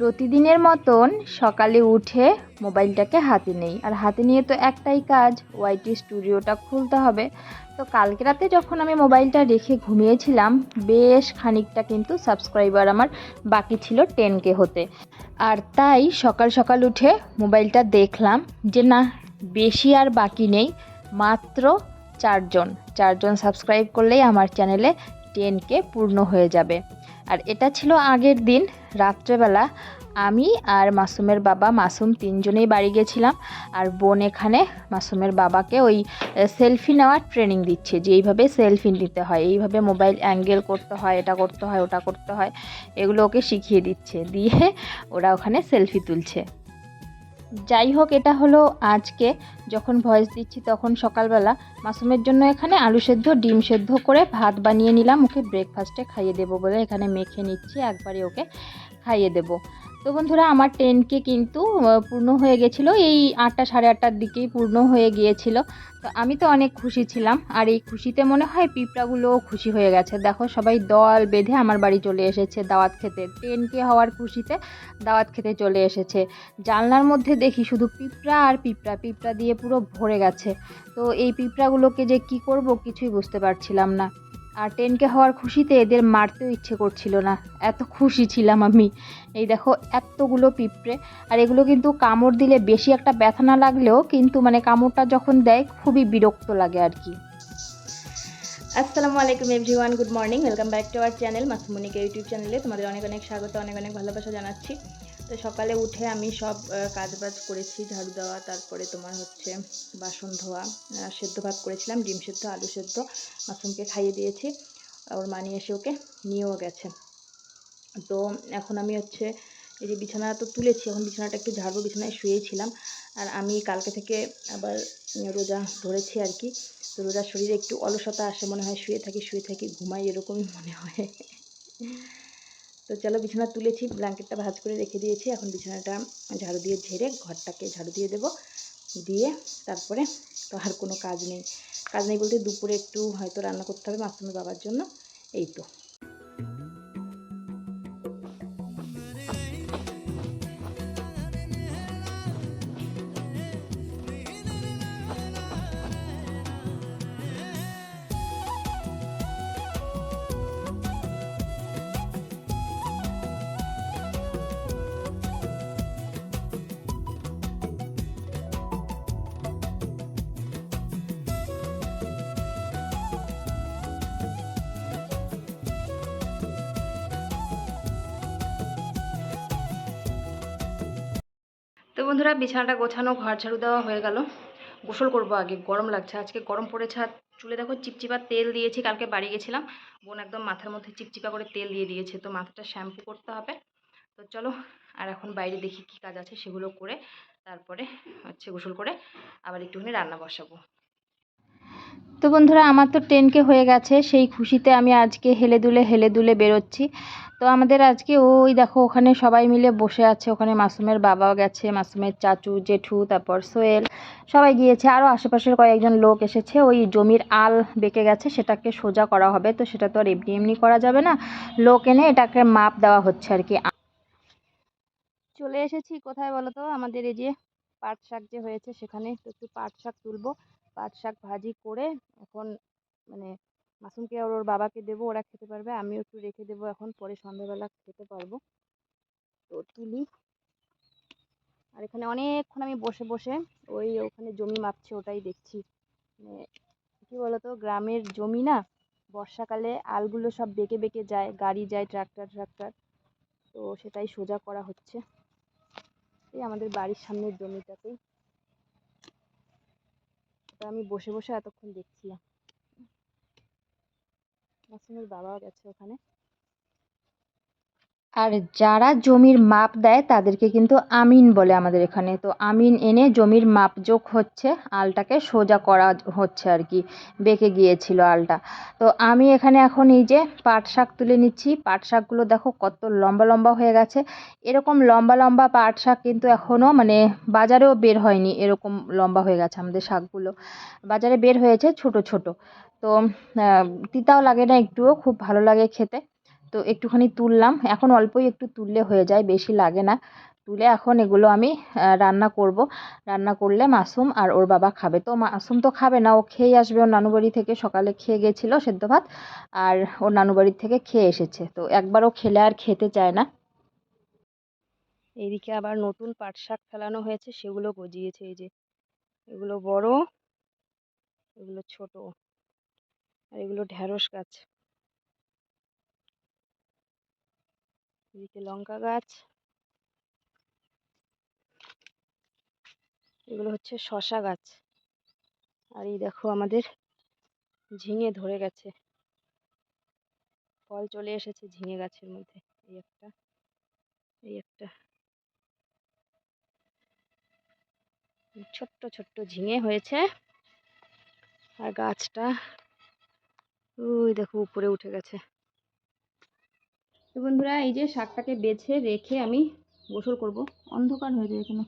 প্রতিদিনের মতন সকালে উঠে মোবাইলটাকে হাতে নেই। আর হাতে নিয়ে তো একটাই কাজ ওয়াইটি স্টুডিওটা খুলতে হবে। তো কালকে রাতে যখন আমি মোবাইলটা রেখে ঘুমিয়েছিলাম, বেশ খানিকটা কিন্তু সাবস্ক্রাইবার আমার বাকি ছিল টেন কে হতে। আর তাই সকাল সকাল উঠে মোবাইলটা দেখলাম যে, না, বেশি আর বাকি নেই, মাত্র চারজন। চারজন সাবস্ক্রাইব করলেই আমার চ্যানেলে টেন কে পূর্ণ হয়ে যাবে। আর এটা ছিল আগের দিন, রাত্রেবেলা। আমি আর মাসুমের বাবা, মাসুম তিনজনেই বাড়ি গেছিলাম। আর বোন এখানে মাসুমের বাবাকে ওই সেলফি নেওয়ার ট্রেনিং দিচ্ছে যে এইভাবে সেলফি নিতে হয়, এইভাবে মোবাইল অ্যাঙ্গেল করতে হয়, এটা করতে হয়, ওটা করতে হয়। এগুলো ওকে শিখিয়ে দিচ্ছে। দিয়ে ওরা ওখানে সেলফি তুলছে। যাই হোক এটা হলো আজকে। যখন ভয়েস দিচ্ছি তখন সকালবেলা মাসুমের জন্য এখানে আলু সেদ্ধ, ডিম সেদ্ধ করে ভাত বানিয়ে নিলাম। ওকে ব্রেকফাস্টে খাইয়ে দেবো বলে এখানে মেখে নিচ্ছি। একবারে ওকে খাইয়ে দেবো। তো বন্ধুরা, আমার টেনকে কিন্তু পূর্ণ হয়ে গেছিল। এই আটটা, সাড়ে আটটার দিকেই পূর্ণ হয়ে গিয়েছিল। তো আমি তো অনেক খুশি ছিলাম। আর এই খুশিতে মনে হয় পিঁপড়াগুলোও খুশি হয়ে গেছে। দেখো, সবাই দল বেঁধে আমার বাড়ি চলে এসেছে দাওয়াত খেতে। টেনকে হওয়ার খুশিতে দাওয়াত খেতে চলে এসেছে। জানলার মধ্যে দেখি শুধু পিঁপড়া আর পিঁপড়া। পিঁপড়া দিয়ে পুরো ভরে গেছে। তো এই পিঁপড়াগুলোকে যে কি করব কিছুই বুঝতে পারছিলাম না। আর টেনকে হওয়ার খুশিতে এদের মারতেও ইচ্ছে করছিল না। এত খুশি ছিলাম আমি। এই দেখো, এতগুলো পিঁপড়ে। আর এগুলো কিন্তু কামড় দিলে বেশি একটা ব্যথা না লাগলেও কিন্তু মানে কামড়টা যখন দেয়, খুবই বিরক্ত লাগে আর কি। আসসালামু আলাইকুম everyone, good morning. Welcome back to our channel Masumonika YouTube চ্যানেলে তোমাদের অনেক অনেক স্বাগত, অনেক অনেক ভালোবাসা জানাচ্ছি। তো সকালে উঠে আমি সব কাজ বাজ করেছি, ঝাড়ু দেওয়া, তারপরে তোমার হচ্ছে বাসন ধোয়া সেদ্ধ ভাত করেছিলাম, ডিম সেদ্ধ, আলু সেদ্ধ মাসুমকে খাইয়ে দিয়েছি। ওর মা নিয়ে এসে ওকে নিয়েও গেছে। তো এখন আমি হচ্ছে এই যে বিছানা তো তুলেছি, এখন বিছানাটা একটু ঝাড়বো, বিছানায় শুয়েছিলাম। আর আমি কালকে থেকে আবার রোজা ধরেছি আর কি। তো রোজার শরীরে একটু অলসতা আসে, মনে হয় শুয়ে থাকি শুয়ে থাকি, ঘুমাই এরকমই মনে হয়। তো চলো বিছানা তুলেছি, ব্ল্যাঙ্কেটটা ভাঁজ করে রেখে দিয়েছি। এখন বিছানাটা ঝাড়ু দিয়ে ঝেড়ে ঘরটাকে ঝাড়ু দিয়ে দেবো। দিয়ে তারপরে তো আর কোনো কাজ নেই। কাজ নেই বলতে দুপুরে একটু হয়তো রান্না করতে হবে মাসুমের বাবার জন্য। এই তো। বন্ধুরা, বিছানাটা গোছানো, ঘর ঝাড়ু দেওয়া হয়ে গেল। গোসল করব আগে, গরম লাগছে, আজকে গরম পড়েছে। আর চুলে দেখো চিপচিপা তেল দিয়েছি, কালকে বাড়ি গেছিলাম। বোন একদম মাথার মধ্যে চিপচিপা করে তেল দিয়ে দিয়েছে, তো মাথাটা শ্যাম্পু করতে হবে। তো চলো, আর এখন বাইরে দেখি কি কাজ আছে সেগুলো করে, তারপরে হচ্ছে গোসল করে আবার একটুখানি রান্না বসাবো। তো বন্ধুরা, আমার তো টেনকে হয়ে গেছে, সেই খুশিতে আমি আজকে হেলে দুলে হেলে দুলে বেরোচ্ছি। তো আমাদের আজকে ওই দেখো, ওখানে সবাই মিলে বসে আছে। ওখানে মাসুমের বাবাও গেছে, মাসুমের চাচু, জেঠু, তারপর সোয়েল সবাই গিয়েছে। আরও আশেপাশের কয়েকজন লোক এসেছে। ওই জমির আল বেঁকে গেছে, সেটাকে সোজা করা হবে। তো সেটা তো আর এমনি এমনি করা যাবে না। লোক এনে এটাকে মাপ দেওয়া হচ্ছে আর কি। চলে এসেছি কোথায় বলো তো? আমাদের এই যে পাট শাক যে হয়েছে সেখানে। একটু পাট শাক তুলবো। পাট শাক ভাজি করে এখন মানে মাসুমকে আর ওর বাবাকে দেবো, ওরা খেতে পারবে, আমিও একটু রেখে দেবো এখন, পরে সন্ধ্যাবেলা খেতে পারব। তো তুলি আর এখানে অনেকক্ষণ আমি বসে বসে ওই ওখানে জমি মাপছে, ওটাই দেখছি। মানে কী বলতো, গ্রামের জমি না, বর্ষাকালে আলগুলো সব বেঁকে বেঁকে যায়, গাড়ি যায়, ট্রাক্টর ট্রাক্টর। তো সেটাই সোজা করা হচ্ছে। এই আমাদের বাড়ির সামনের জমিটাতেই। আমি বসে বসে এতক্ষণ দেখছিলাম মাসুমের বাবাও গেছে ওখানে। আর যারা জমির মাপ দেয় তাদেরকে কিন্তু আমিন বলে আমাদের এখানে। তো আমিন এনে জমির মাপজোক হচ্ছে, আলটাকে সোজা করা হচ্ছে আর কি, বেঁকে গিয়েছিল আলটা। তো আমি এখানে এখন এই যে পাট শাক তুলে নিচ্ছি। পাট শাকগুলো দেখো কত লম্বা লম্বা হয়ে গেছে। এরকম লম্বা লম্বা পাট শাক কিন্তু এখনও মানে বাজারেও বের হয়নি, এরকম লম্বা হয়ে গেছে আমাদের শাকগুলো। বাজারে বের হয়েছে ছোট ছোট। তো তিতাও লাগে না একটুও, খুব ভালো লাগে খেতে। তো একটুখানি তুললাম। এখন অল্পই একটু তুললে হয়ে যায়, বেশি লাগে না। তুলে এখন এগুলো আমি রান্না করব। রান্না করলে মাসুম আর ওর বাবা খাবে। তো মাসুম তো খাবে না, ও খেয়ে আসবে। ওর নানু বাড়ি থেকে সকালে খেয়ে গেছিল সেদ্ধ ভাত আর ওর নানু বাড়ির থেকে খেয়ে এসেছে। তো একবারও খেলে আর খেতে চায় না। এইদিকে আবার নতুন পাট শাক ফেলানো হয়েছে, সেগুলো গজিয়েছে এই যে। এগুলো বড়, এগুলো ছোট, আর এগুলো ঢ্যাঁড়স গাছ। এদিকে লঙ্কা গাছ। এগুলো হচ্ছে শশা গাছ। আর এই দেখো আমাদের ঝিঙে ধরে গেছে। ফল চলে এসেছে ঝিঙে গাছের মধ্যে। এই একটা এই একটা। ছোট্ট ছোট্ট ঝিঙে হয়েছে। আর গাছটা, ওই দেখো উপরে উঠে গেছে। বন্ধুরা, এই যে শাকটাকে বেছে রেখে আমি গোসল করব। অন্ধকার হয়ে যায় এখানে।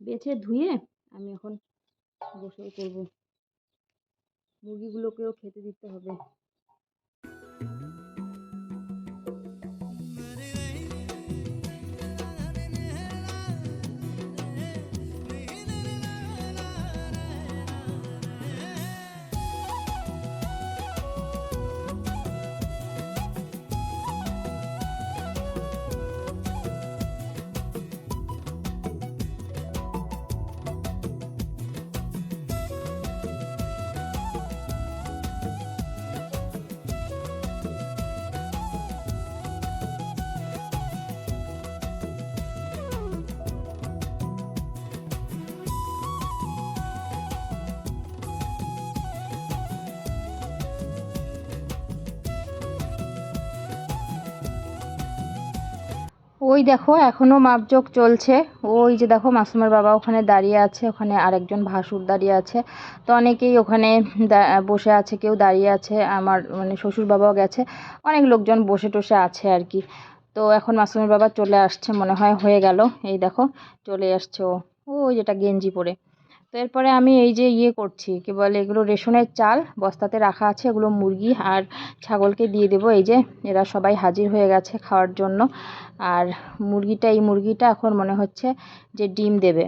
বেছে ধুয়ে আমি এখন গোসল করব। মুরগিগুলোকেও খেতে দিতে হবে। ওই দেখো এখনও মাপজোক চলছে। ওই যে দেখো, মাসুমের বাবা ওখানে দাঁড়িয়ে আছে, ওখানে আরেকজন ভাসুর দাঁড়িয়ে আছে। তো অনেকেই ওখানে বসে আছে, কেউ দাঁড়িয়ে আছে, আমার মানে শ্বশুর বাবাও গেছে। অনেক লোকজন বসে টসে আছে আর কি। তো এখন মাসুমের বাবা চলে আসছে, মনে হয় হয়ে গেল। এই দেখো, চলে আসছে ও। ওই যেটা গেঞ্জি পরে। তো এরপরে আমি এই যে ইয়ে করছি, কি বলে এগুলো রেশনের চাল বস্তাতে রাখা আছে, এগুলো মুরগি আর ছাগলকে দিয়ে দেবো। এই যে এরা সবাই হাজির হয়ে গেছে খাওয়ার জন্য। আর মুরগিটা, এই মুরগিটা এখন মনে হচ্ছে যে ডিম দেবে।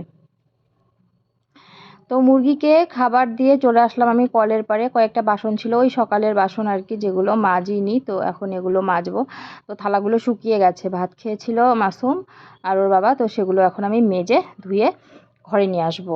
তো মুরগিকে খাবার দিয়ে চলে আসলাম আমি কলের পাড়ে। কয়েকটা বাসন ছিল, ওই সকালের বাসন আর কি, যেগুলো মাজিনি। তো এখন এগুলো মাজবো। তো থালাগুলো শুকিয়ে গেছে, ভাত খেয়েছিল মাসুম আর ওর বাবা। তো সেগুলো এখন আমি মেজে ধুয়ে ঘরে নিয়ে আসব।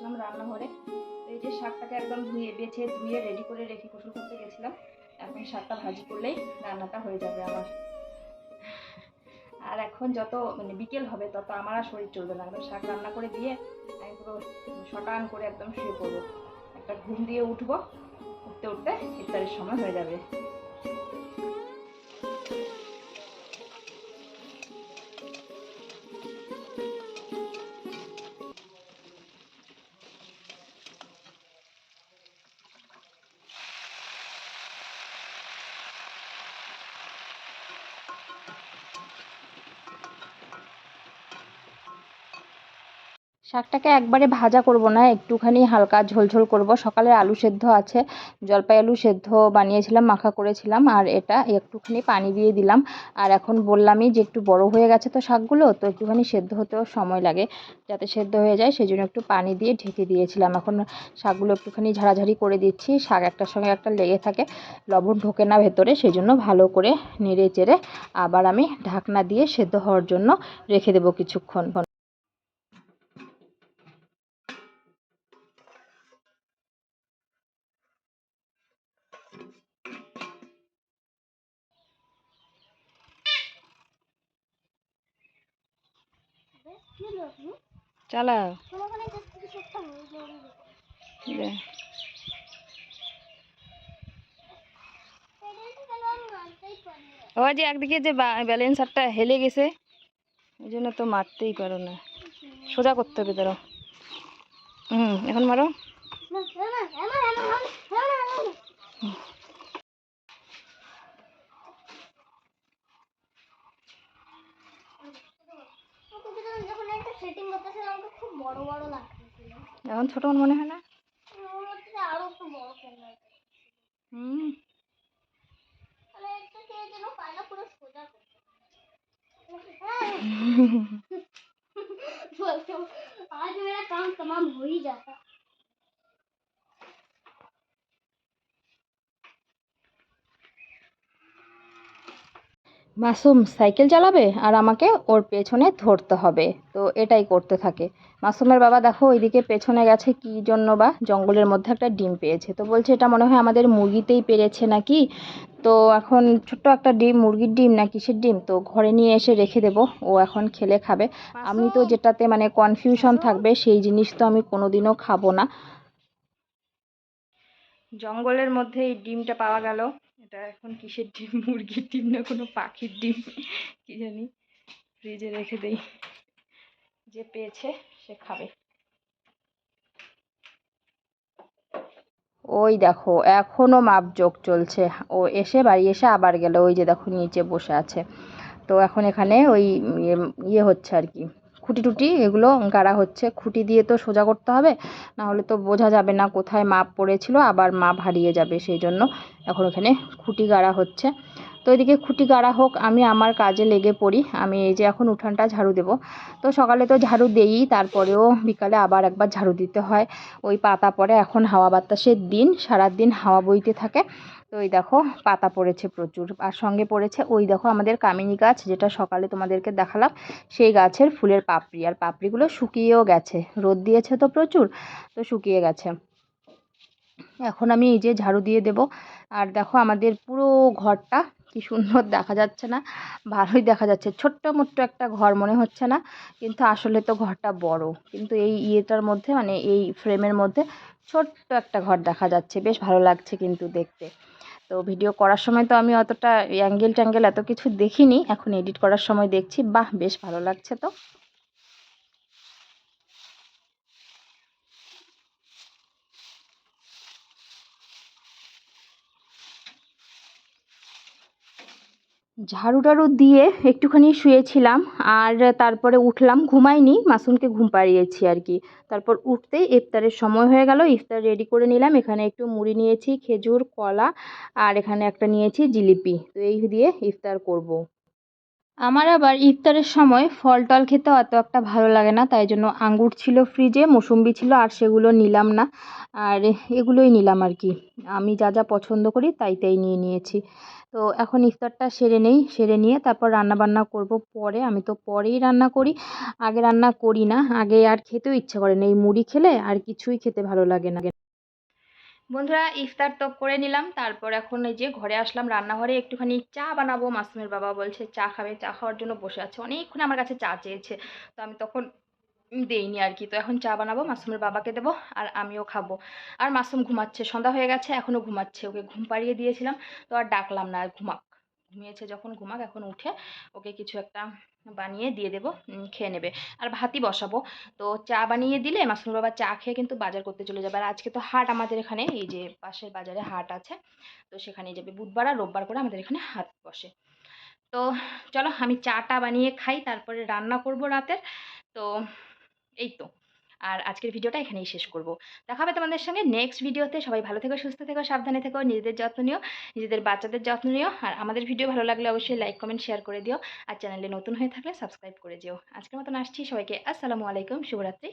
আসলাম রান্নাঘরে। এই যে শাকটাকে একদম ধুয়ে, বেছে ধুয়ে রেডি করে রেখে গোসল করতে গেছিলাম। এখন শাকটা ভাজি করলেই রান্নাটা হয়ে যাবে আমার। আর এখন যত মানে বিকেল হবে, তত আমার আর শরীর চলবে না। একদম শাক রান্না করে দিয়ে আমি পুরো শটান করে একদম শুয়ে পড়ব। একটা ঘুম দিয়ে উঠবো, উঠতে উঠতে ইফতারের সময় হয়ে যাবে। শাকটাকে একবারে ভাজা করব না, একটুখানি হালকা ঝোলঝোল করব। সকালে আলু সেদ্ধ আছে জলপাই আলু সেদ্ধ বানিয়েছিলাম, মাখা করেছিলাম, আর এটা একটুখানি পানি দিয়ে দিলাম। আর এখন বললামই যে একটু বড় হয়ে গেছে তো শাকগুলো, তো একটুখানি সেদ্ধ হতেও সময় লাগে। যাতে সেদ্ধ হয়ে যায় সেই জন্য একটু পানি দিয়ে ঢেকে দিয়েছিলাম। এখন শাকগুলো একটুখানি ঝাড়াঝাড়ি করে দিচ্ছি, শাক একটার সঙ্গে একটা লেগে থাকে, লবণ ঢোকে না ভেতরে সেই জন্য ভালো করে নেড়ে চেড়ে আবার আমি ঢাকনা দিয়ে সেদ্ধ হওয়ার জন্য রেখে দেবো কিছুক্ষণ। চালাও। ওই যে একদিকে যে ব্যালেন্সারটা হেলে গেছে ওই জন্য তো মারতেই পারো না সোজা করতে হবে ধরো হুম এখন মারো যখন একটা সেটিং করতেছে আমাকে খুব বড় বড় লাগতেছিল এখন ছোট মনে হয় না মনে হচ্ছে যে আরো একটু বড় ক্যামেরা হুম তাহলে একটা কে যেন পায়না পুরো সোজা করতে बोलते हो, आज मेरा काम तमाम हो ही जाता মাসুম সাইকেল চালাবে আর আমাকে ওর পেছনে ধরতে হবে। তো এটাই করতে থাকে। মাসুমের বাবা দেখো ওইদিকে পেছনে গেছে কি জন্য বা জঙ্গলের মধ্যে একটা ডিম পেয়েছে। তো বলছে এটা মনে হয় আমাদের মুরগিতেই পেরেছে নাকি? তো এখন ছোট্ট একটা ডিম মুরগির ডিম না কিসের ডিম? তো ঘরে নিয়ে এসে রেখে দেবো ও এখন খেলে খাবে। আমি তো যেটাতে মানে কনফিউশন থাকবে সেই জিনিস তো আমি কোনোদিনও খাব না। জঙ্গলের মধ্যে এই ডিমটা পাওয়া গেল। এটা এখন কিসের ডিম? মুরগির ডিম না কোনো পাখির ডিম? কি জানি? ফ্রিজে রেখে দেই। যে পেয়েছে, সে খাবে। ওই দেখো, এখনও মাপজোক চলছে। ও এসে বাড়ি এসে আবার গেল। ওই যে দেখো, নিচে বসে আছে। তো এখন এখানে ওই ইয়ে হচ্ছে আর কি। খুঁটি টুটি এগুলো গাড়া হচ্ছে। খুঁটি দিয়ে তো সোজা করতে হবে না হলে তো বোঝা যাবে না কোথায় মাপ পড়েছিল, আবার মাপ হারিয়ে যাবে সেই জন্য এখন ওখানে খুঁটি গাড়া হচ্ছে। তো এদিকে খুঁটি গাড়া হোক, আমি আমার কাজে লেগে পড়ি। আমি এই যে এখন উঠানটা ঝাড়ু দেব। তো সকালে তো ঝাড়ু দেই, তারপরেও বিকালে আবার একবার ঝাড়ু দিতে হয়। ওই পাতা পড়ে এখন হাওয়া বাতাসের দিন সারা দিন হাওয়া বইতে থাকে। তো ওই দেখো, পাতা পড়েছে প্রচুর। আর সঙ্গে পড়েছে ওই দেখো আমাদের কামিনী গাছ, যেটা সকালে তোমাদেরকে দেখালাম। সেই গাছের ফুলের পাপড়ি। আর পাপড়িগুলো শুকিয়েও গেছে। রোদ দিয়েছে তো প্রচুর, তো শুকিয়ে গেছে। এখন আমি এই যে ঝাড়ু দিয়ে দেব। আর দেখো আমাদের পুরো ঘরটা কি সুন্দর দেখা যাচ্ছে না, ভালোই দেখা যাচ্ছে। ছোট্ট মোট্ট একটা ঘর মনে হচ্ছে না, কিন্তু আসলে তো ঘরটা বড়। কিন্তু এই ইয়েটার মধ্যে মানে এই ফ্রেমের মধ্যে ছোট্ট একটা ঘর দেখা যাচ্ছে। বেশ ভালো লাগছে কিন্তু দেখতে। তো ভিডিও করার সময় তো আমি অতটা অ্যাঙ্গেল ট্যাঙ্গেল এত কিছু দেখিনি। এখন এডিট করার সময় দেখছি, বাহ, বেশ ভালো লাগছে তো। ঝাড়ু টাড়ু দিয়ে একটুখানি শুয়েছিলাম, আর তারপরে উঠলাম, ঘুমাইনি, মাসুমকে ঘুম পাড়িয়েছি আর কি। তারপর উঠতেই ইফতারের সময় হয়ে গেল, ইফতার রেডি করে নিলাম, এখানে একটু মুড়ি নিয়েছি, খেজুর, কলা আর এখানে একটা নিয়েছি জিলিপি। তো এই দিয়ে ইফতার করব। আমার আবার ইফতারের সময় ফল টল খেতে অত একটা ভালো লাগে না, তাই জন্য আঙ্গুর ছিল ফ্রিজে মৌসুম্বি ছিল, আর সেগুলো নিলাম না। আর এগুলোই নিলাম আর কি। আমি যা যা পছন্দ করি তাই তাই নিয়ে নিয়েছি। তো এখন ইফতারটা সেরে নেই, সেরে নিয়ে তারপর রান্না বান্না করব পরে। আমি তো পরেই রান্না করি, আগে রান্না করি না। আগে আর খেতেও ইচ্ছে করে না। এই মুড়ি খেলে আর কিছুই খেতে ভালো লাগে না। বন্ধুরা ইফতার তো করে নিলাম, তারপর এখন এই যে ঘরে আসলাম রান্নাঘরে, একটুখানি চা বানাবো। মাসুমের বাবা বলছে, চা খাবে, চা খাওয়ার জন্য বসে আছে। অনেকক্ষণ আমার কাছে চা চেয়েছে, তো আমি তখন দেইনি আর কি। তো এখন চা বানাবো, মাসুমের বাবাকে দেবো আর আমিও খাব। আর মাসুম ঘুমাচ্ছে, সন্ধ্যা হয়ে গেছে এখনও ঘুমাচ্ছে। ওকে ঘুম পাড়িয়ে দিয়েছিলাম, তো আর ডাকলাম না, আর ঘুমাক ঘুমিয়েছে যখন ঘুমাক, এখন উঠে ওকে কিছু একটা বানিয়ে দিয়ে দেবো খেয়ে নেবে। আর ভাতই বসাবো। তো চা বানিয়ে দিলে মাসুম বাবা চা খেয়ে কিন্তু বাজার করতে চলে যাবে। আর আজকে তো হাট আমাদের এখানে, এই যে পাশের বাজারে হাট আছে, তো সেখানে যাবে। বুধবার আর রোববার করে আমাদের এখানে হাট বসে। তো চলো আমি চাটা বানিয়ে খাই, তারপরে রান্না করব রাতের। তো এই তো। আর আজকের ভিডিওটা এখানেই শেষ করব। দেখা হবে তোমাদের সঙ্গে নেক্সট ভিডিওতে সবাই ভালো থেকো, সুস্থ থেকো, সাবধানে থেকো, নিজেদের যত্ন নিও, নিজেদের বাচ্চাদের যত্ন নিও। আর আমাদের ভিডিও ভালো লাগলে অবশ্যই লাইক কমেন্ট শেয়ার করে দিও। আর চ্যানেলে নতুন হয়ে থাকলে সাবস্ক্রাইব করে দিও আজকের মতন আসছি সবাইকে। আসসালামু আলাইকুম, শুভরাত্রি।